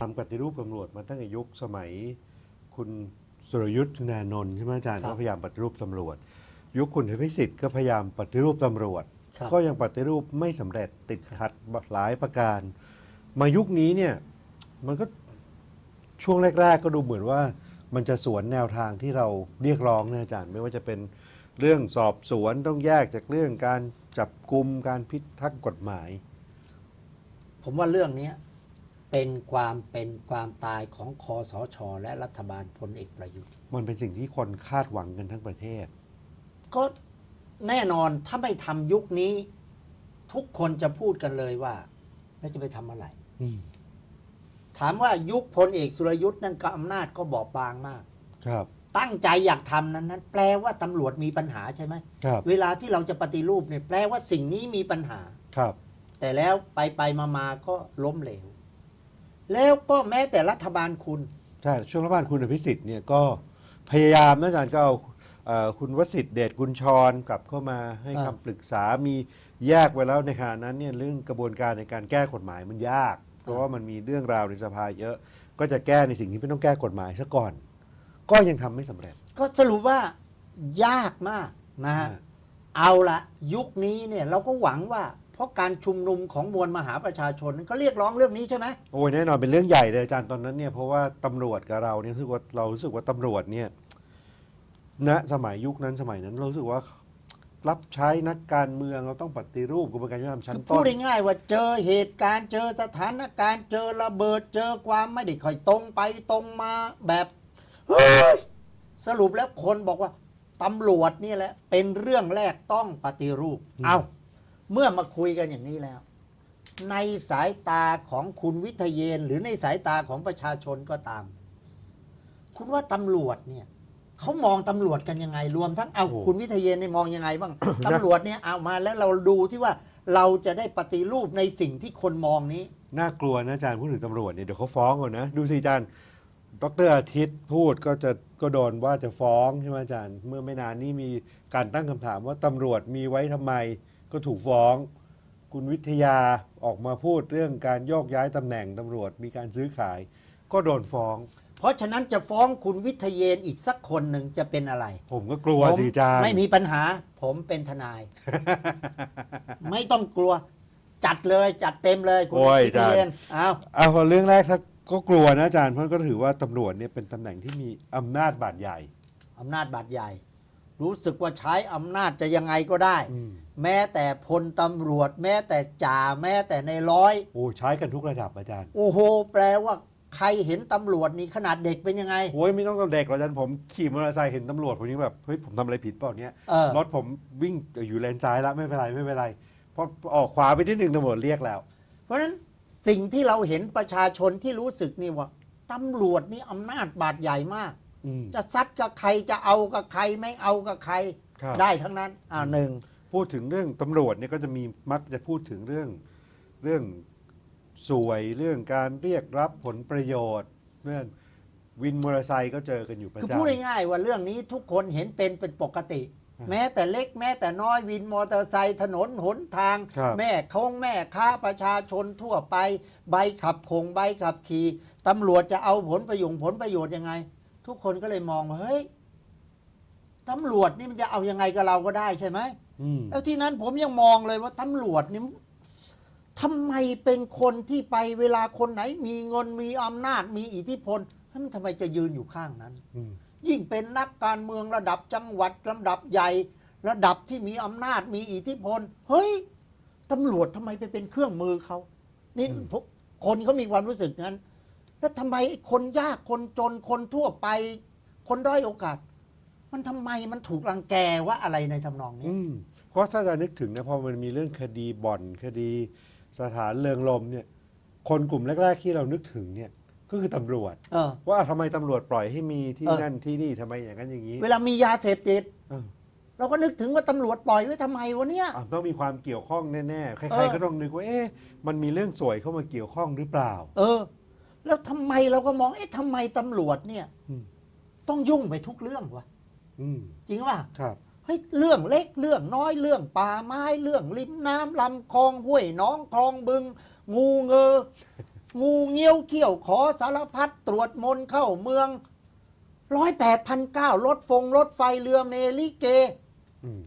ทำปฏิรูปตำรวจมาตั้งแต่ยุคสมัย คุณสุรยุทธ์นานนท์ใช่ไหมอาจารย์ครับก็พยายามปฏิรูปตำรวจ ยุคคุณทวิสิทธิ์ก็พยายามปฏิรูปตำรวจครับก็ยังปฏิรูปไม่สำเร็จติดขัดหลายประการ มายุคนี้เนี่ยมันก็ช่วงแรก ๆ ก็ดูเหมือนว่ามันจะสวนแนวทางที่เราเรียกร้องนะอาจารย์ ไม่ว่าจะเป็นเรื่องสอบสวนต้องแยกจากเรื่องการจับกลุ่มการพิทักษ์กฎหมาย ผมว่าเรื่องเนี้ย เป็นความเป็นความตายของคอสช และรัฐบาลพลเอกประยุทธ์ มันเป็นสิ่งที่คนคาดหวังกันทั้งประเทศ ก็แน่นอนถ้าไม่ทำยุคนี้ ทุกคนจะพูดกันเลยว่าแล้วจะไปทำอะไรอืมถามว่ายุคพลเอกสุรยุทธ์นั่นก็อำนาจก็บอบบางมาก ครับ ตั้งใจอยากทำนั้นนั้น แปลว่าตำรวจมีปัญหาใช่ไหมครับ เวลาที่เราจะปฏิรูปเนี่ยแปลว่าสิ่งนี้มีปัญหา ครับ แต่แล้วไปไปมามาก็ล้มเหลว แล้วก็แม้แต่รัฐบาลคุณ ใช่ช่วงรัฐบาลคุณอภิสิทธิ์เนี่ยก็พยายามนะอาจารย์ก็เอาเอ่อคุณวสิทธิ์เดชกุลชรกลับเข้ามาให้อ่า คำปรึกษามีแยกไว้แล้วในขณะนั้นเนี่ยเรื่องกระบวนการในการแก้กฎหมายมันยาก เพราะว่ามันมีเรื่องราวในสภาเยอะ ก็จะแก้ในสิ่งที่ไม่ต้องแก้กฎหมายซะก่อน ก็ยังทำไม่สำเร็จ ก็สรุปว่ายากมากนะฮะอ่า เอาละยุคนี้เนี่ยเราก็หวังว่าเพ ราะการชุมนุมของมวลมหาประชาชนก็เรียกร้องเรื่องนี้ใช่ไหมโอ้ยแน่นอนเป็นเรื่องใหญ่เลยอาจารย์ตอนนั้นเนี่ยเพราะว่าตำรวจกับเราเนี่ยรู้สึกว่าเรารู้สึกว่าตำรวจเนี่ยณสมัยยุคนั้นสมัยนั้นเรารู้สึกว่ารับใช้นักการเมืองเราต้องปฏิรูปกระบวนการยุติธรรมชั้นคือต้พูดนง่ายๆว่าเจอเหตุการณ์เจอสถานการณ์เจอระเบิดเจอความไม่ได้ค่อยตรงไปตรงมาแบบเฮ้ยสรุปแล้วคนบอกว่าตำรวจนี่แหละเป็นเรื่องแรกต้องปฏิรูปอืมเอา เมื่อมาคุยกันอย่างนี้แล้ว ในสายตาของคุณวิทยเยนหรือในสายตาของประชาชนก็ตาม คุณว่าตำรวจเนี่ยเขามองตำรวจกันยังไงรวมทั้งเอาโอ้คุณวิทยเยนเนี่ยมองยังไงบ้างตำรวจเนี่ยเอามาแล้วเราดูที่ว่าเราจะได้ปฏิรูปในสิ่งที่คนมองนี้ น่ากลัวนะอาจารย์พูดถึงตำรวจเนี่ยเดี๋ยวเขาฟ้องก่อนนะ ดูสิอาจารย์ดรอาทิตย์พูดก็จะก็โดนว่าจะฟ้องใช่ไหมอาจารย์ เมื่อไม่นานนี้มีการตั้งคำถามว่าตำรวจมีไว้ทำไม ก็ถูกฟ้อง คุณวิทยาออกมาพูดเรื่องการโยกย้ายตำแหน่งตำรวจมีการซื้อขาย ก็โดนฟ้อง เพราะฉะนั้นจะฟ้องคุณวิทยเยนอีกสักคนหนึ่งจะเป็นอะไรผมก็กลัวผมสิอาจารย์ไม่มีปัญหา ผมเป็นทนาย ไม่ต้องกลัว จัดเลยจัดเต็มเลยคุณโอ้ยวิทยเยนเอาเอาพอเรื่องแรกถ้าก็กลัวนะอาจารย์เพราะก็ถือว่าตำรวจเนี่ยเป็นตำแหน่งที่มีอำนาจบาดใหญ่ อำนาจบาดใหญ่ รู้สึกว่าใช้อำนาจจะยังไงก็ได้อืมแม้แต่พลตำรวจ แม้แต่จ่าแม้แต่ในร้อย โอ้ใช้กันทุกระดับอาจารย์ โอ้โห แปลว่าใครเห็นตำรวจนี่ขนาดเด็กเป็นยังไง โอ้ยไม่ต้องตำเด็กหรอกอาจารย์ผมขี่มอเตอร์ไซค์เห็นตำรวจผมยังแบบเฮ้ยผมทำอะไรผิดเปล่าเนี้ยเออ รถผมวิ่งอยู่เลนซ้ายแล้วไม่เป็นไรไม่เป็นไรพอออกขวาไปนิดหนึ่งตำรวจเรียกแล้ว เพราะฉะนั้นสิ่งที่เราเห็นประชาชนที่รู้สึกนี่ว่าตำรวจนี่อำนาจบาดใหญ่มาก อืม จะซัดกับใครจะเอากับใครไม่เอากับใคร ครับ ได้ทั้งนั้นอ่าหนึ่ง พูดถึงเรื่องตำรวจเนี่ยก็จะมีมักจะพูดถึงเรื่องเรื่องสวยเรื่องการเรียกรับผลประโยชน์เรื่องวินมอเตอร์ไซค์ก็เจอกันอยู่ประคือจำพูดง่ายๆว่าเรื่องนี้ทุกคนเห็นเป็นเป็นปกติครับแม้แต่เล็กแม้แต่น้อยวินมอเตอร์ไซค์ถนนหนทาง ครับแม่คงแม่ค้าประชาชนทั่วไป ใบขับคงใบขับขี่ตำรวจจะเอาผลประโยชน์ผลประโยชน์ยังไง ทุกคนก็เลยมองว่าเฮ้ยตำรวจนี่มันจะเอายังไงกับเราก็ได้ใช่ไหมอืมแล้วที่นั้นผมยังมองเลยว่าตำรวจนี่ทำไมเป็นคนที่ไปเวลาคนไหน มีเงินมีอำนาจมีอิทธิพลเฮ้ยมันทำไมจะยืนอยู่ข้างนั้น อืมยิ่งเป็นนักการเมืองระดับจังหวัดระดับใหญ่ ระดับที่มีอำนาจมีอิทธิพล เฮ้ยตำรวจทำไมไปเป็นเครื่องมือเขานี่พวกคนเขามีความรู้สึกงั้น แล้วทำไมไอ้คนยากคนจนคนทั่วไป คนด้อยโอกาส มันทำไมมันถูกรังแกว่าอะไรในทำนองนี้ อืมเพราะถ้าจะนึกถึงนะพอมันมีเรื่องคดีบ่อนคดี สถานเริงรมเนี่ย คนกลุ่มแรก ๆ ที่เรานึกถึงเนี่ยก็คือตำรวจ เออ ว่าทำไมตำรวจปล่อยให้มีที่เออ นั่นที่นี่ทำไมอย่างนั้นอย่างนี้เวลามียาเสพติดเออเราก็นึกถึงว่าตำรวจปล่อยไว้ทำไมวะเนี่ย อะต้องมีความเกี่ยวข้องแน่ๆใคเอรอ ๆก็ต้องนึกว่าเอ๊ะมันมีเรื่องสวยเข้ามาเกี่ยวข้องหรือเปล่า เออ แล้วทำไมเราก็มอง เอ๊ะทำไมตำรวจเนี่ย อืมต้องยุ่งไปทุกเรื่องวะอืมจริงป่ะครับ เฮ้ยเรื่องเล็กเรื่องน้อยเรื่องป่าไม้เรื่องริมน้ำลำคลองห้วยหน้องคลองบึง งูเงอ งูเงี้ยวเขี้ยวขอสารพัดตรวจมนต์เข้าเมืองร้อยแปดพันเก้ารถฟงรถไฟเรือเมลิเกอืม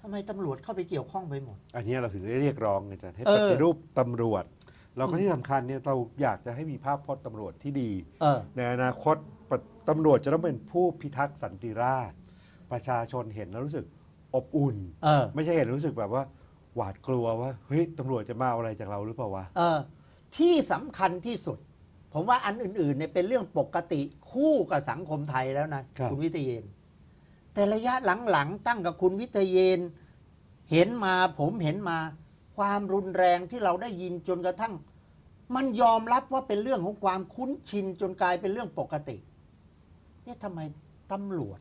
ทำไมตำรวจเข้าไปเกี่ยวข้องไปหมด อันนี้เราถึงได้เรียกร้องอาจารย์ให้เออ ปฏิรูปตำรวจ เราก็ที่สำคัญเนี่ยเราอยากจะให้มีภาพพจน์ตำรวจที่ดี เออ ในอนาคตปะตำรวจจะต้องเป็นผู้พิทักษ์สันติราษฎร์ประชาชนเห็นแล้วรู้สึกอบอุ่น เออ ไม่ใช่เห็นรู้สึกแบบว่า หวาดกลัวว่าเฮ้ยตำรวจจะมาเอาอะไรจากเราหรือเปล่าวะ เออที่สำคัญที่สุด ผมว่าอันอื่นๆเนี่ยเป็นเรื่องปกติคู่กับสังคมไทยแล้วนะครับณวิทยเยน แต่ระยะหลังๆตั้งกับคุณวิทยเยน เห็นมาผมเห็นมา ความรุนแรงที่เราได้ยินจนกระทั่ง มันยอมรับว่าเป็นเรื่องของความคุ้นชินจนกลายเป็นเรื่องปกติเนี่ยทำไมตำรวจ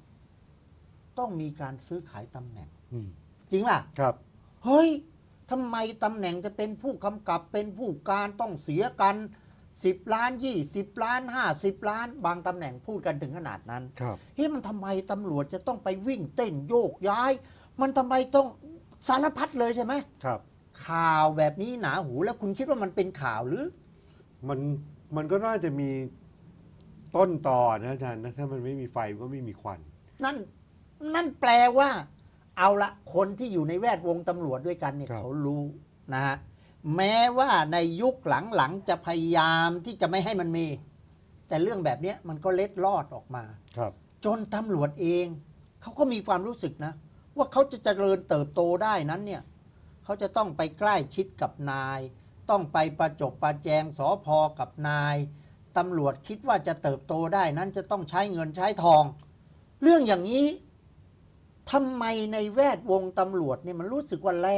ต้องมีการซื้อขายตำแหน่ง อืมจริงป่ะ ครับ เฮ้ยทำไมตำแหน่งจะเป็นผู้กำกับเป็นผู้การต้องเสียกัน 10 ล้าน 20 ล้าน 50 ล้าน บางตำแหน่งพูดกันถึงขนาดนั้น ครับ เฮ้ยมันทำไมตำรวจจะต้องไปวิ่งเต้นโยกย้าย มันทำไมต้องสารพัดเลยใช่ไหม ครับ ข่าวแบบนี้หนาหูแล้วคุณคิดว่ามันเป็นข่าวหรือ มันมันก็น่าจะมีต้นต่อนะอาจารย์นะถ้ามันไม่มีไฟมันก็ไม่มีควัน นั่นนั่นแปลว่า เอาละคนที่อยู่ในแวดวงตำรวจด้วยกันเนี่ยครับ เขารู้นะฮะแม้ว่าในยุคหลังๆจะพยายามที่จะไม่ให้มันมี แต่เรื่องแบบเนี้ยมันก็เล็ดลอดออกมา ครับ จนตำรวจเอง เขาก็มีความรู้สึกนะ ว่าเขาจะเจริญเติบโตได้นั้นเนี่ย เขาจะต้องไปใกล้ชิดกับนาย ต้องไปประจบประแจงสอพอกับนายตำรวจคิดว่าจะเติบโตได้นั้นจะต้องใช้เงินใช้ทอง เรื่องอย่างนี้ทำไมในแวดวงตำรวจเนี่ยมันรู้สึกว่าแร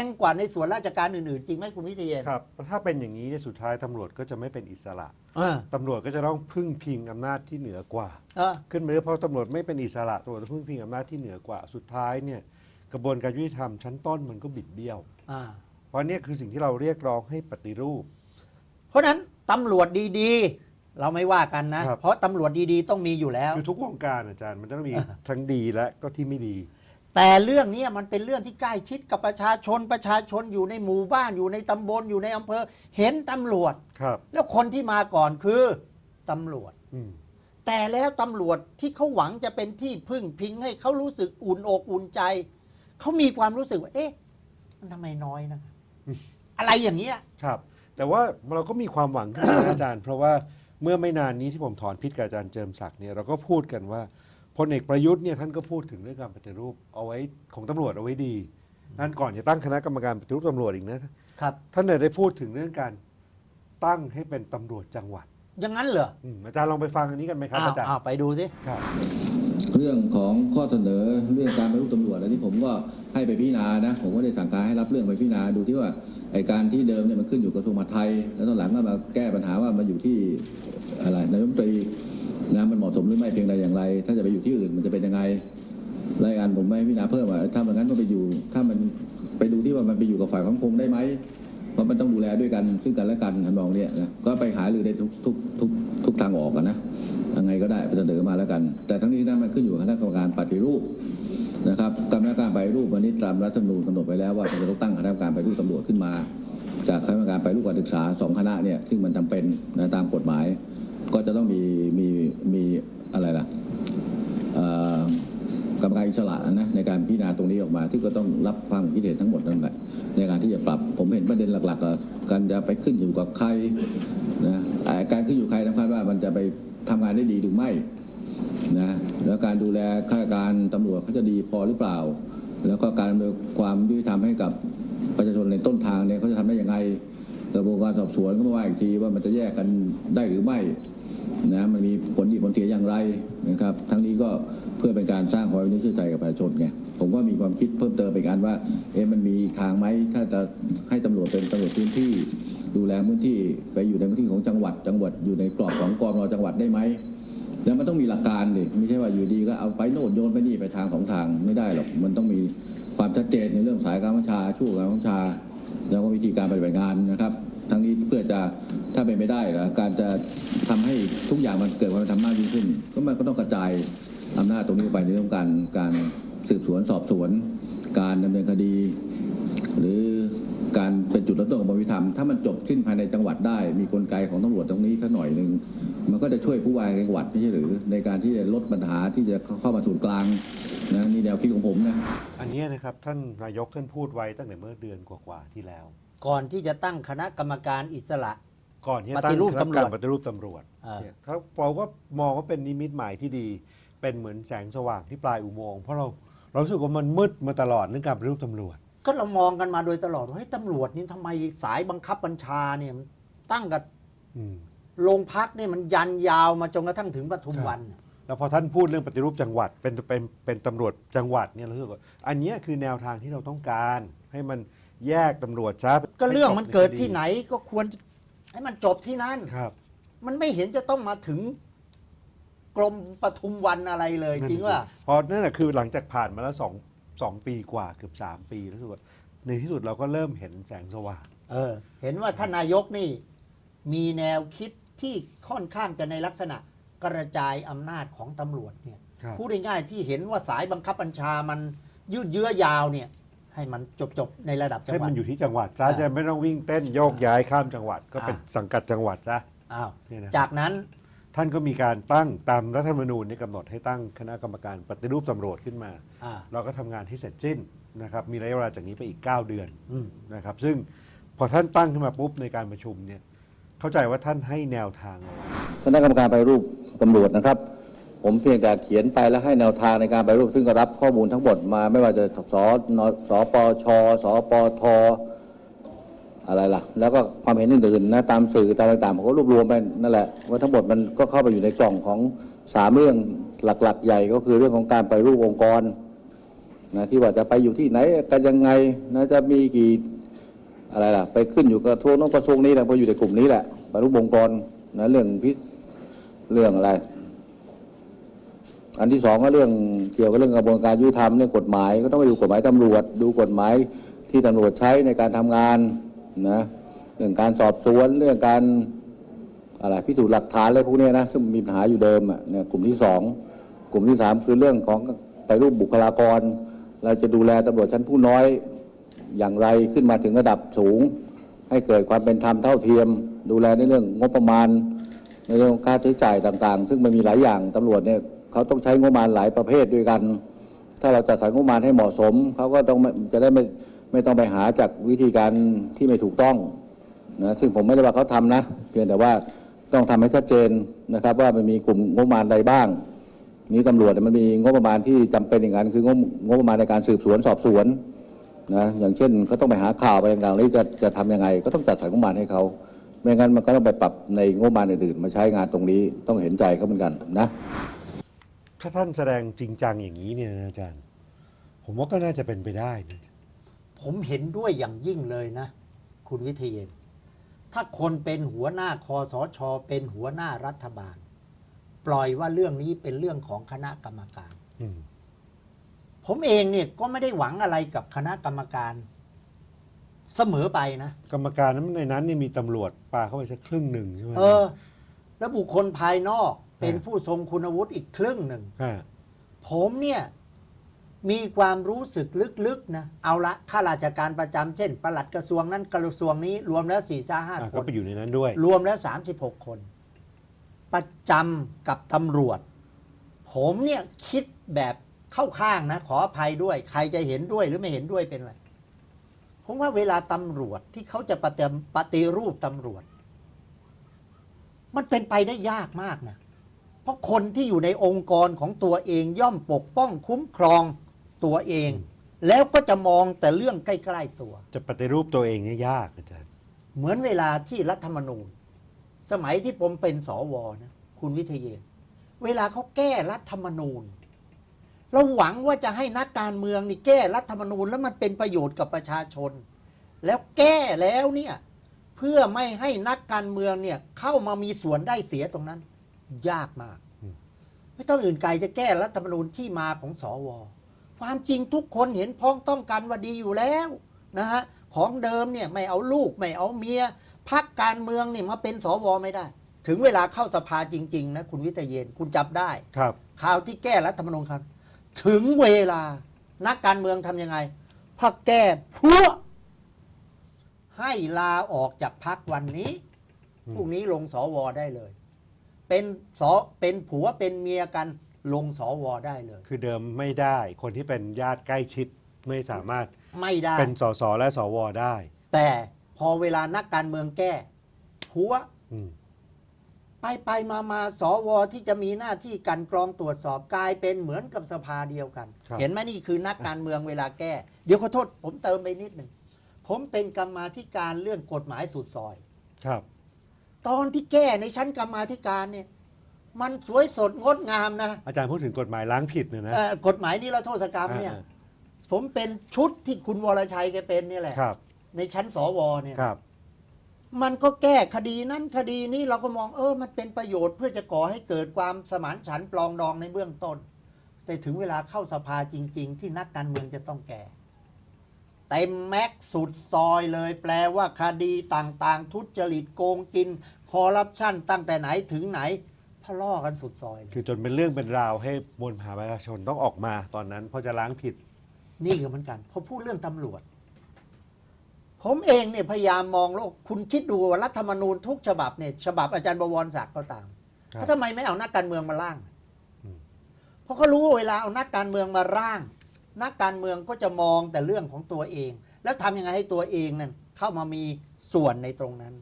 งกว่าในส่วนราชการอื่นๆ จริงไหมคุณวิเทียน ครับถ้าเป็นอย่างนี้เนี่ยสุดท้ายตำรวจก็จะไม่เป็นอิสระเออตำรวจก็จะต้องพึ่งพิงอำนาจที่เหนือกว่าเออขึ้นมาเรื่อยเพราะตำรวจไม่เป็นอิสระตำรวจต้องพึ่งพิงอำนาจที่เหนือกว่า สุดท้ายเนี่ย กระบวนการยุติธรรมชั้นต้นมันก็บิดเบี้ยว อ่า เพราะเนี่ยคือสิ่งที่เราเรียกร้องให้ปฏิรูป เพราะฉะนั้นตำรวจดีๆ เราไม่ว่ากันนะ ครับ เพราะตำรวจดีๆ ต้องมีอยู่แล้ว อยู่ทุกวงการอาจารย์มันต้องมีทั้งดีและก็ที่ไม่ดี แต่เรื่องนี้มันเป็นเรื่องที่ใกล้ชิดกับประชาชนประชาชนอยู่ในหมู่บ้านอยู่ในตำบลอยู่ในอำเภอ เห็นตำรวจ ครับ แล้วคนที่มาก่อนคือตำรวจ อืม แต่แล้วตำรวจที่เขาหวังจะเป็นที่พึ่งพิงให้เขารู้สึกอุ่นอกอุ่นใจ เขามีความรู้สึกว่า เอ๊ะ มันทำไมน้อยนะอะไรอย่างเงี้ย ครับ แต่ว่าเราก็มีความหวังขึ้นมานะอาจารย์ เพราะว่าเมื่อไม่นานนี้ที่ผมถอนพิษกับอาจารย์เจิมศักดิ์เนี่ยเราก็พูดกันว่าพลเอกประยุทธ์เนี่ยท่านก็พูดถึงเรื่องการปฏิรูปเอาไว้ของตำรวจเอาไว้ดีนั่นก่อนจะตั้งคณะกรรมการปฏิรูปตำรวจอีกนะครับ ท่านเนี่ยได้พูดถึงเรื่องการตั้งให้เป็นตำรวจจังหวัดอย่างนั้นเหรออืมอาจารย์ลองไปฟังอันนี้กันไหมครับอ้าวอาจารย์อ้าวไปดูสิครับ เรื่องของข้อเสนอเรื่องการปฏิรูปตำรวจอันนี้ผมก็ให้ไปพิจารณานะผมก็ได้สั่งการให้รับเรื่องไปพิจารณาดูที่ว่าไอการที่เดิมเนี่ยมันขึ้นอยู่กระทรวงมหาดไทย แล้วตอนหลังก็มาแก้ปัญหาว่ามันอยู่ที่อะไรนายกรัฐมนตรีนะมันเหมาะสมหรือไม่เพียงใดอย่างไร ถ้าจะไปอยู่ที่อื่นมันจะเป็นยังไงรายการผมไม่ให้พิจารณาเพิ่มว่าถ้าอย่างนั้นต้องไปอยู่ ถ้ามันไปดูที่ว่ามันไปอยู่กับฝ่ายความมั่นคงได้ไหม เราะมันต้องดูแลด้วยกันซึ่งกันและกันทำนองเนี้ยนะก็ไปหาหรือในทุกทุกทุกทุกทางออกนะยังไงก็ได้ไปเสนอมาแล้วกัน แต่ทั้งนี้นั้นมันขึ้นอยู่กับคณะกรรมการปฏิรูปนะครับคณะกรรมการปฏิรูปวันนี้ตามรัฐธรรมนูญกำหนดไว้แล้วว่าจะต้องตั้งคณะกรรมการปฏิรูปตำรวจขึ้นมา จากคณะกรรมการปฏิรูปการศึกษาสองคณะเนี่ยซึ่งมันจำเป็นนะตามกฎหมาย ก็จะต้องมีมีมีอะไรล่ะอ่อกรรมการอิสระนะในการพิจารณาตรงนี้ออกมาซึ่ก็ต้องรับความคิดเห็นทั้งหมดนั่นแหละ ในการที่จะปรับ ผมเห็นประเด็นหลักๆอะการจะไปขึ้นอยู่กับใครนะการขึ้นอยู่ใครสำคัญว่ามันจะไปทำงานได้ดีหรือไม่นะแล้วการดูแลข้าราชการตำรวจเขาจะดีพอหรือเปล่า แล้วก็การอำนวยความยุติธรรมให้กับประชาชนในต้นทางเนี่ยเขาจะทำได้ยังไงกระบวนการสอบสวนก็มาว่าอีกทีว่ามันจะแยกกันได้หรือไม่นะมันมีผลดีผลเสียอย่างไรนะครับ ทั้งนี้ก็เพื่อเป็นการสร้างความไว้เนื้อเชื่อใจกับประชาชนไง ผมก็มีความคิดเพิ่มเติมไปกันว่า เอ๊ะมันมีทางไหมถ้าจะให้ตำรวจเป็นตำรวจพื้นที่ ดูแลพื้นที่ไปอยู่ในพื้นที่ของจังหวัด จังหวัดอยู่ในกรอบของกรมจังหวัดได้ไหมแล้วมันต้องมีหลักการดิไม่ใช่ว่าอยู่ดีก็เอาไปโน่นโยนไปนี่ไปทางของทางไม่ได้หรอกมันต้องมีความชัดเจนในเรื่องสายการบัญชาช่วงการบัญชา แล้วก็วิธีการปฏิบัติงานนะครับ ทั้งนี้เพื่อจะถ้าเป็นไม่ได้นะการจะทำให้ทุกอย่างมันเกิดความเป็นธรรมมากยิ่งขึ้น ก็มันก็ต้องกระจายอำนาจตรงนี้ไปในเรื่องการการ สืบสวนสอบสวน การดำเนินคดี หรือการเป็นจุดเริ่มต้นของบริธรรมถ้ามันจบขึ้นภายในจังหวัดได้ มีกลไกของตำรวจตรงนี้สักหน่อยหนึ่งมันก็จะช่วยผู้ว่าจังหวัดไม่ใช่หรือ ในการที่จะลดปัญหาที่จะเข้ามาศูนย์กลางนะนี่แนวคิดของผมนะอันเนี้ยนะครับท่านนายกท่านพูดไว้ตั้งแต่เมื่อเดือนกว่าๆที่แล้ว ก่อนที่จะตั้งคณะกรรมการอิสระ ก่อนที่จะปตั้ฏิงรูปคณะกรรมตำรวจการปฏิรูปตำรวจอ่าเนี่ยเขาเราก็มองว่าเป็นนิมิตหมายที่ดี เป็นเหมือนแสงสว่างที่ปลายอุโมงค์เพราะเรา เรารู้สึกว่ามันมืดมาตลอดเรื่องการปฏิรูปตำรวจ ก็เรามองกันมาโดยตลอดว่าเฮ้ยตำรวจนี่ทำไมสายบังคับบัญชาเนี่ยมันตั้งกับอืมโรงพักเนี่ยมันยันยาวมาจนกระทั่งถึงปทุมครับวัน แล้วพอท่านพูดเรื่องปฏิรูปจังหวัดเป็นเป็นเป็นตำรวจจังหวัดเนี่ยเรารู้สึกว่าอันเนี้ยคือแนวทางที่เราต้องการ ให้มันแยกตำรวจซะก็เรื่องมันเกิดให้จบใที่ไหนก็ควรจะให้มันจบที่นั่น ครับ มันไม่เห็นจะต้องมาถึง กรมปทุมวันอะไรเลยจริงว่าเพราะนั่นแหละคือหลังจากผ่านมาแล้วสองสองปีกว่าเกือบสามปีรู้สึกว่าในที่สุดเราก็เริ่มเห็นแสงสว่างเออ เห็นว่าท่านนายกนี่ มีแนวคิดที่ค่อนข้างจะในลักษณะกระจายอำนาจของตำรวจเนี่ยครับพูดง่ายๆที่เห็นว่าสายบังคับบัญชามันยืดเยื้อยาวเนี่ย ให้มันจบๆในระดับจังให้หวัมัดนอยู่ที่จังหวัดจ้าอ่าจะไม่ต้องวิ่งเต้นโยกย้ายข้ามจังหวัด ก็เป็นอ่าสังกัดจังหวัดจ้ะอ้าวเนี่ยนะจากนั้น ท่านก็มีการตั้งตามรัฐธรรมนูญเนี่ยกำหนดให้ตั้งคณะกรรมการปฏิรูปตำรวจขึ้นมา อ่า เราก็ทำงานให้เสร็จสิ้นนะครับมีระยะเวลาจากนี้ไปอีก 9 เดือนอืม นะครับซึ่งพอท่านตั้งขึ้นมาปุ๊บในการประชุมเนี่ยเข้าใจว่าท่านให้แนวทางเอาไว้ คณะกรรมการไปฏิรูปตำรวจนะครับ ผมเพียงแต่เขียนไปแล้วให้แนวทางในการไปฏิรูปซึ่งก็รับข้อมูลทั้งหมดมา ไม่ว่าจะสนสปช สปท อะไรล่ะ แล้วก็ความเห็นอื่นๆนะตามสื่อตามต่างๆผมก็รวบรวมไปนั่นแหละว่าทั้งหมดมันก็เข้าไปอยู่ในกล่องของสามเรื่องหลัก ๆ ใหญ่ก็คือเรื่องของการไปรูปองค์กรนะที่ว่าจะไปอยู่ที่ไหนกันยังไงนะจะมีกี่อะไรล่ะ ไปขึ้นอยู่กับกระทรวงน้กระทรวงนี้แหละเพราะอยู่ในกลุ่มนี้แหละไปรูปองค์กรนะเรื่องพิเรื่องอะไร อันที่สองก็เรื่องเกี่ยวกับเรื่องกระบวนการยุติธรรมเรื่องกฎหมาย ก็ต้องไปดูกฎหมายตำรวจ ดูกฎหมายที่ตำรวจใช้ในการทำงาน นะเรื่องการสอบสวนเรื่องการอะไรพิสูจน์หลักฐานอะไรพวกนี้นะซึ่งมีปัญหาอยู่เดิมอะเนี่ยกลุ่มที่สองกลุ่มที่สามคือเรื่องของไปรูปบุคลากร เราจะดูแลตำรวจชั้นผู้น้อยอย่างไรขึ้นมาถึงระดับสูง ให้เกิดความเป็นธรรมเท่าเทียม ดูแลในเรื่องงบประมาณ ในเรื่องค่าใช้จ่ายต่างๆ ซึ่งมันมีหลายอย่างตำรวจเนี่ยเขาต้องใช้งบประมาณหลายประเภทด้วยกัน ถ้าเราจัดสรรงบประมาณให้เหมาะสมเขาก็ต้องจะได้ไม่ ไม่ต้องไปหาจากวิธีการที่ไม่ถูกต้องนะซึ่งผมไม่ได้ว่าเขาทำนะ เพียงแต่ว่าต้องทำให้ชัดเจนนะครับ ว่ามันมีกลุ่มงบประมาณใดบ้าง นี้ตำรวจมันมีงบประมาณที่จำเป็นอย่างนั้นคืองบงบประมาณในการสืบสวนสอบสวนนะอย่างเช่นเขาต้องไปหาข่าวอะไปต่างๆนี่จะจะทำยังไง ก็ต้องจัดสรรงบประมาณให้เขาไม่งั้นมันก็ต้องไปปรับในงบประมาณอื่นๆมาใช้งานตรงนี้ต้องเห็นใจเขาเหมือนกันนะถ้าท่านแสดงจริงจังอย่างนี้เนี่ยนะอาจารย์ ผมว่าก็น่าจะเป็นไปได้นะ ผมเห็นด้วยอย่างยิ่งเลยนะ คุณวิเทยนถ้าคนเป็นหัวหน้าคอสชเป็นหัวหน้ารัฐบาล ปล่อยว่าเรื่องนี้เป็นเรื่องของคณะกรรมการอืมผมเองเนี่ยก็ไม่ได้หวังอะไรกับคณะกรรมการ เสมอไปนะ กรรมการนั้นในนั้นเนี่ยมีตำรวจปาเข้าไปสักครึ่งหนึ่งใช่ไหมเออ แล้วบุคคลภายนอกเป็นผู้ทรงคุณวุฒิอีกครึ่งหนึ่งฮะผมเนี่ย มีความรู้สึกลึกๆนะเอาละข้าราชการประจำเช่นปลัดกระทรวงนั้นกระทรวงนี้รวมแล้วสี่ห้าอะคก็นไปอยู่ในนั้นด้วย รวมแล้ว36คน ประจำกับตำรวจ ผมเนี่ยคิดแบบเข้าข้างนะ ขออภัยด้วย ใครจะเห็นด้วยหรือไม่เห็นด้วยเป็นไรผมว่าเวลาตำรวจที่เขาจะปฏิปฏิรูปตำรวจ มันเป็นไปได้ยากมากนะ เพราะคนที่อยู่ในองค์กรของตัวเองย่อมปกป้องคุ้มครอง ตัวเอง แล้วก็จะมองแต่เรื่องใกล้ๆตัว จะปฏิรูปตัวเองเนี่ยยากอาจารย์ เหมือนเวลาที่รัฐธรรมนูญ สมัยที่ผมเป็นสวนะคุณวิทยเยนเวลาเขาแก้รัฐธรรมนูญ เราหวังว่าจะให้นักการเมืองนี่แก้รัฐธรรมนูญ แล้วมันเป็นประโยชน์กับประชาชน แล้วแก้แล้วเนี่ยเพื่อไม่ให้นักการเมืองเนี่ยเข้ามามีส่วนได้เสียตรงนั้น ยากมากอืมไม่ต้องอื่นไกลจะแก้รัฐธรรมนูญที่มาของสว ความจริงทุกคนเห็นพ้องต้องกันว่าดีอยู่แล้วนะฮะของเดิมเนี่ยไม่เอาลูกไม่เอาเมียพักการเมืองเนี่ยมาเป็นสวไม่ได้ ถึงเวลาเข้าสภาจริง ๆ นะ คุณวิทยเยนคุณจับได้ครับข่าวที่แก้รัฐธรรมนูญครับ ถึงเวลานักการเมืองทำยังไงพอแก้พวกให้ลาออกจากพักวันนี้อืมพรุ่งนี้ลงสวได้เลย เป็นสอเป็นผัวเป็นเมียกัน ลงสวได้เลย คือเดิมไม่ได้ คนที่เป็นญาติใกล้ชิดไม่สามารถไม่ได้ เป็นสสและสวได้ แต่พอเวลานักการเมืองแก้ผัวอืมไปไปมามาสวที่จะมีหน้าที่กลันกรองตรวจสอบกลายเป็นเหมือนกับสภาเดียวกัน ครับ เห็นไหมนี่คือนักการเมืองเวลาแก้ เดี๋ยวขอโทษ ผมเติมไปนิดหนึ่งผมเป็นกรรมาธิการเรื่องกฎหมายสุดซอย ครับ ตอนที่แก้ในชั้นกรรมาธิการเนี่ย มันสวยสดงดงามนะอาจารย์พูดถึงกฎหมายล้างผิดเนี่ยนะเอ่อกฎหมายนิรโทษกรรมเนี่ย อ่าผมเป็นชุดที่คุณวรชัยแกเป็นเนี่ยแหละ ครับในชั้นสวเนี่ย ครับ มันก็แก้คดีนั้นคดีนี้เราก็มองเออ มันเป็นประโยชน์เพื่อจะก่อให้เกิดความสมานฉันท์ปลองดองในเบื้องต้น แต่ถึงเวลาเข้าสภาจริง ๆ ที่นักการเมืองจะต้องแก่เต็มแม็กซ์สุดซอยเลย แปลว่าคดีต่างๆ ทุจริตโกงกินคอร์รัปชันตั้งแต่ไหนถึงไหน พะล่อกันสุดซอยเลยคือจนเป็นเรื่องเป็นราวให้มวลมหาประชาชนต้องออกมาตอนนั้นเพราะจะล้างผิด นี่ก็เหมือนกันพอพูดเรื่องตำรวจ ผมเองเนี่ยพยายามมองโลกคุณคิดดูว่ารัฐธรรมนูญทุกฉบับเนี่ยฉบับอาจารย์บวรศักดิ์ก็ตามครับแล้วทำไมไม่เอานักการเมืองมาร่างอืมเพราะเขารู้ว่าเวลาเอานักการเมืองมาร่าง นักการเมืองก็จะมองแต่เรื่องของตัวเอง แล้วทำยังไงให้ตัวเองนั่นเข้ามามีส่วนในตรงนั้น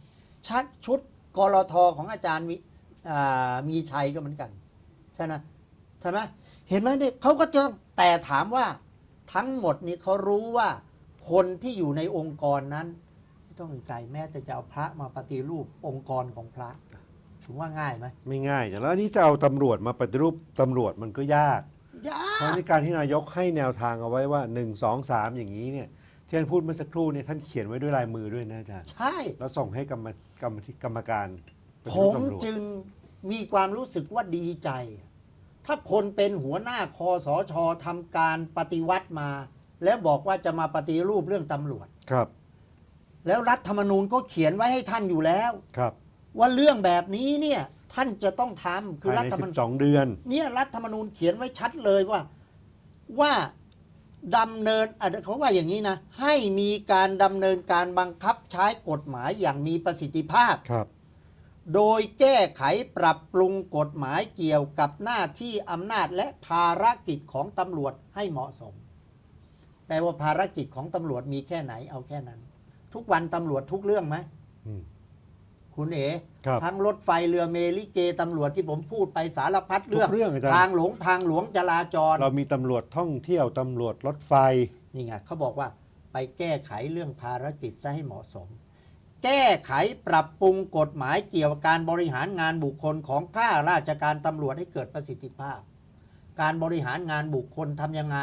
ชัดชุดกรทของอาจารย์มีอ่า มีชัยก็เหมือนกันใช่ไหมใช่ไหมเห็นไหมเนี่ยเขาก็จะแต่ถามว่าทั้งหมดนี้เขารู้ว่าคนที่อยู่ในองค์กรนั้นไม่ต้องอื่นไกลแม้แต่จะเอาพระมาปฏิรูปองค์กรของพระถือว่าง่ายไหมไม่ง่ายแต่แล้วอันนี้จะเอาตำรวจมาปฏิรูปตำรวจมันก็ยากยาเพราะกในการที่นายกให้แนวทางเอาไว้ว่า 1 2 3 อย่างนี้เนี่ยที่ท่านพูดเมื่อสักครู่เนี่ยท่านเขียนไว้ด้วยลายมือด้วยนะอาจารย์ใช่แล้วส่งให้กรรมกรรมธิกรรมการปฏิผรูปมตำรวจจึง มีความรู้สึกว่าดีใจ ถ้าคนเป็นหัวหน้าคอสชทำการปฏิวัติมา แล้วบอกว่าจะมาปฏิรูปเรื่องตำรวจครับ แล้วรัฐธรรมนูญก็เขียนไว้ให้ท่านอยู่แล้วครับ ว่าเรื่องแบบนี้เนี่ยท่านจะต้องทำคือภายรัในฐธรรมนูญ12เดือน เนี่ยรัฐธรรมนูญเขียนไว้ชัดเลยว่าว่าดำเนินอะเขาว่าอย่างนี้นะ ให้มีการดำเนินการบังคับใช้กฎหมายอย่างมีประสิทธิภาพครับ โดยแก้ไขปรับปรุงกฎหมายเกี่ยวกับหน้าที่อำนาจและภารกิจของตำรวจให้เหมาะสม แปลว่าภารกิจของตำรวจมีแค่ไหนเอาแค่นั้น ทุกวันตำรวจทุกเรื่องไหมอืมคุณเอ๋ครับทั้งรถไฟเรือเมลิเกตำรวจที่ผมพูดไปสารพัดทุเรื่อกงเรื่องอาจารทางย์หลวงทางหลวงจราจร เรามีตำรวจท่องเที่ยวตำรวจรถไฟ นี่ไงเขาบอกว่าไปแก้ไขเรื่องภารกิจซะให้เหมาะสม แก้ไขปรับปรุงกฎหมายเกี่ยวกับการบริหารงานบุคคลของข้าราชการตำรวจให้เกิดประสิทธิภาพ การบริหารงานบุคคลทำยังไง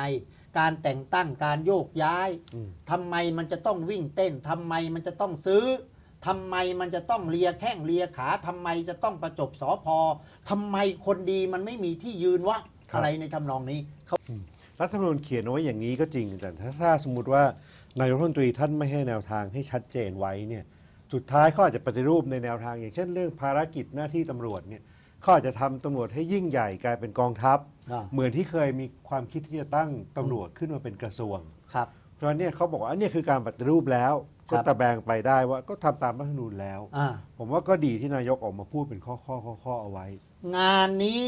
การแต่งตั้งการโยกย้ายอืมทำไมมันจะต้องวิ่งเต้นทำไมมันจะต้องซื้อทำไมมันจะต้องเลียแข้งเลียขาทำไมจะต้องประจบสอพอทำไมคนดีมันไม่มีที่ยืนวะอะไรในทำนองนี้เขารัฐธรรมนูญเขียนเอาไว้อย่างนี้ก็จริงแต่ถ้าถ้าสมมติว่านายกรัฐมนตรีท่านไม่ให้แนวทางให้ชัดเจนไว้เนี่ย สุดท้ายเขาอาจจะปฏิรูปในแนวทาง อย่างเช่นเรื่องภารกิจหน้าที่ตำรวจเนี่ยเขาอาจจะทำตำรวจให้ยิ่งใหญ่กลายเป็นกองทัพ อ่า เหมือนที่เคยมีความคิดที่จะตั้งตำรวจขึ้นมาเป็นกระทรวง ครับ เพราะฉะนั้นเนี่ยเขาบอกว่าอันนี้คือการปฏิรูปแล้วคก็รับตะแบงไปได้ว่าก็ทำตามรัฐธรรมนูญแล้ว อ่า ผมว่าก็ดีที่นายกออกมาพูดเป็นข้อข้อข้อข้อเอาไว้ งานนี้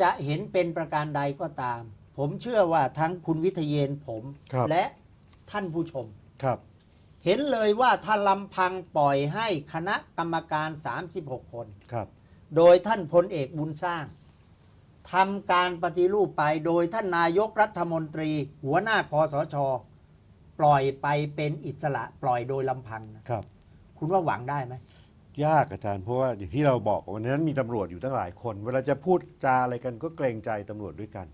จะเห็นเป็นประการใดก็ตาม ผมเชื่อว่าทั้งคุณวิทยเยนผม ครับ และท่านผู้ชม ครับ เห็นเลยว่าถ้าลำพังปล่อยให้คณะกรรมการ 36 คน ครับ โดยท่านพลเอกบุญสร้างทำการปฏิรูปไปโดยท่านนายกรัฐมนตรี หัวหน้าคอสช ปล่อยไปเป็นอิสระปล่อยโดยลำพังนะครับ คุณว่าหวังได้ไหมยากอาจารย์เพราะว่าอย่างที่เราบอกวันนั้นมีตำรวจอยู่ตั้งหลายคน เวลาจะพูดจาอะไรกันก็เกรงใจตำรวจด้วยกัน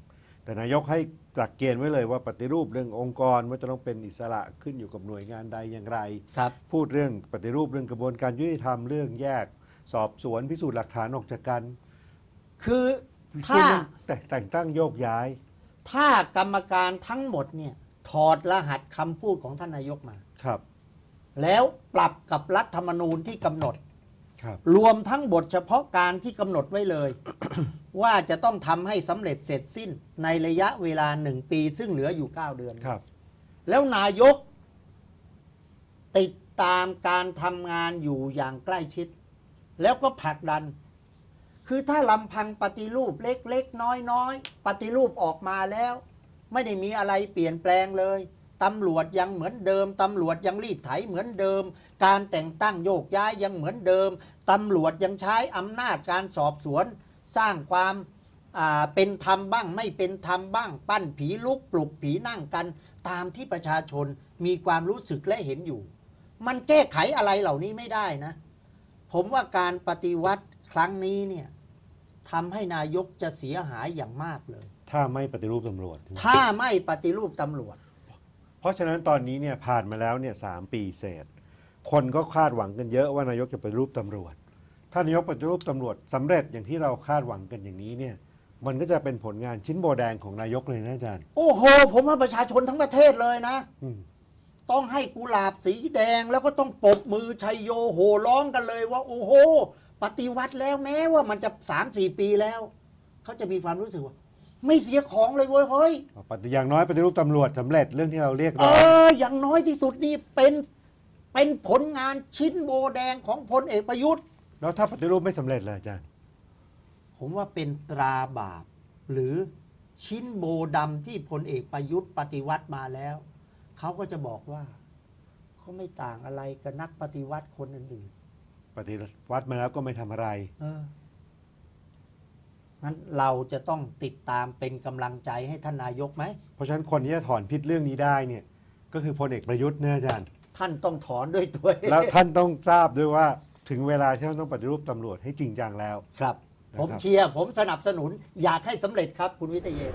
แต่นายกให้หลักเกณฑ์ไว้เลยว่าปฏิรูปเรื่ององค์กรว่าจะต้องเป็นอิสระขึ้นอยู่กับหน่วยงานใดอย่างไร ครับ พูดเรื่องปฏิรูปเรื่องกระบวนการยุติธรรมเรื่องแยก สอบสวนพิสูจน์หลักฐานออกจากกันคือพูดถ้าเรื่องแต่แต่งตั้งโยกย้าย ถ้ากรรมการทั้งหมดเนี่ยถอดรหัสคำพูดของท่านนายกมา ครับ แล้วปรับกับรัฐธรรมนูญที่กำหนด ครับ รวมทั้งบทเฉพาะการที่กำหนดไว้เลย ว่าจะต้องทำให้สำเร็จเสร็จสิ้นในระยะเวลาหนึ่งปี ซึ่งเหลืออยู่ 9 เดือน ครับ แล้วนายก ติดตามการทำงานอยู่อย่างใกล้ชิด แล้วก็ผลักดัน คือถ้าลำพังปฏิรูปเล็กๆ น้อยๆ ปฏิรูปออกมาแล้ว ไม่ได้มีอะไรเปลี่ยนแปลงเลยตำรวจยังเหมือนเดิม ตำรวจยังรีดไถเหมือนเดิม การแต่งตั้งโยกย้ายยังเหมือนเดิม ตำรวจยังใช้อำนาจการสอบสวน สร้างความอ่าเป็นธรรมบ้างไม่เป็นธรรมบ้าง ปั้นผีลุกปลุกผีนั่งกัน ตามที่ประชาชนมีความรู้สึกและเห็นอยู่ มันแก้ไขอะไรเหล่านี้ไม่ได้นะ ผมว่าการปฏิวัติครั้งนี้เนี่ยทำให้นายกจะเสียหายอย่างมากเลย ถ้าไม่ปฏิรูปตำรวจ ถ้าไม่ปฏิรูปตำรวจ เพราะฉะนั้นตอนนี้เนี่ยผ่านมาแล้วเนี่ยสามปีเศษ คนก็คาดหวังกันเยอะว่านายกจะปฏิรูปตำรวจ ถ้านายกปฏิรูปตำรวจสำเร็จอย่างที่เราคาดหวังกันอย่างนี้เนี่ย มันก็จะเป็นผลงานชิ้นโบแดงของนายกเลยนะอาจารย์ โอ้โห ผมว่าประชาชนทั้งประเทศเลยนะอืมต้องให้กุหลาบสีแดงแล้วก็ต้องปรบมือชัยโยโห่ร้องกันเลยว่า โอ้โห ปฏิวัติแล้วแม้ว่ามันจะสามสี่ปีแล้วเขาจะมีความรู้สึกว่าไม่เสียของเลยเว้ยเฮ้ยปฏิอย่างน้อยปฏิรูปตำรวจสำเร็จเรื่องที่เราเรียกเอร้องออย่างน้อยที่สุดนี่เป็นเป็นผลงานชิ้นโบแดงของพลเอกประยุทธ์ แล้วถ้าปฏิรูปไม่สำเร็จล่ะอาจารย์ ผมว่าเป็นตราบาป หรือชิ้นโบดำที่พลเอกประยุทธ์ปฏิวัติมาแล้ว เขาก็จะบอกว่า เขาไม่ต่างอะไรกับนักปฏิวัติคนอื่นปฏิวัติมาแล้วก็ไม่ทำอะไร ๆเอองั้นเราจะต้องติดตามเป็นกำลังใจให้ท่านนายกไหม เพราะฉะนั้นคนที่จะถอนพิษเรื่องนี้ได้เนี่ย ก็คือพลเอกประยุทธ์นะอาจารย์ ท่านต้องถอนด้วยตัวเองแล้วท่านต้องทราบด้วยว่า ถึงเวลาที่ท่านต้องปฏิรูปตำรวจให้จริงจังแล้ว ครับ ผมนะครับ เชียร์ ผมสนับสนุน อยากให้สำเร็จครับ คุณวิทยเยน